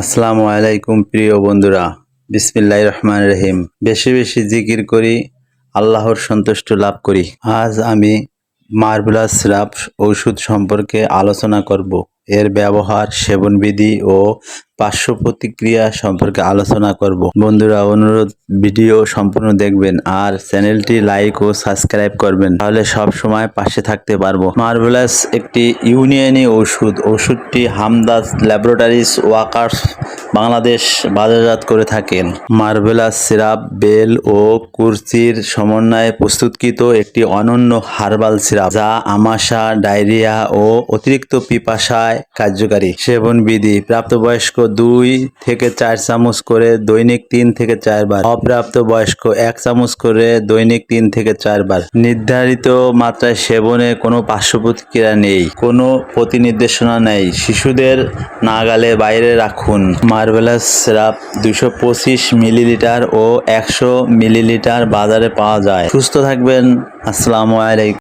আসসালামু আলাইকুম প্রিয় বন্ধুরা। বিসমিল্লাহ রহমান রহিম। বেশি বেশি জিকির করি, আল্লাহর সন্তুষ্ট লাভ করি। আজ আমি মার্বেলাস সিরাপ ঔষধ সম্পর্কে আলোচনা করব। এর ব্যবহার, সেবনবিধি ও পার্শ্ব প্রতিক্রিয়া সম্পর্কে আলোচনা করব। বন্ধুরা, অনুরোধ, ভিডিও সম্পূর্ণ দেখবেন আর চ্যানেলটি লাইক ও সাবস্ক্রাইব করবেন। তাহলে সব সময় পাশে থাকতে পারব। মার্বেলাস একটি ইউনিয়নি ওষুধ, ওষুধটি হামদাস ল্যাবরেটরিজ ওয়াকার্স বাংলাদেশ বাজারজাত করে থাকেন। মার্বেলাস সিরাপ, বেল ও কুরচির সমন্বয়ে প্রস্তুতকৃত একটি অনন্য হার্বাল সিরাপ, যা আমাশা, ডায়রিয়া ও অতিরিক্ত পিপাসায় কার্যকারী। সেবন বিধি প্রাপ্তবয়স্ক দুই থেকে চার চামচ করে দৈনিক তিন থেকে চারবার অপ্রাপ্ত বয়স্ক এক চামচ করে দৈনিক তিন থেকে চারবার নির্ধারিত মাত্রায় সেবনে কোনো পার্শ্ব প্রতিক্রিয়া নেই, কোনো প্রতিনির্দেশনা নেই। শিশুদের নাগালে বাইরে রাখুন। মার্বেলাস সিরাপ দুশো পঁচিশ মিলিলিটার ও একশো মিলিলিটার বাজারে পাওয়া যায়। সুস্থ থাকবেন। আসসালামু আলাইকুম।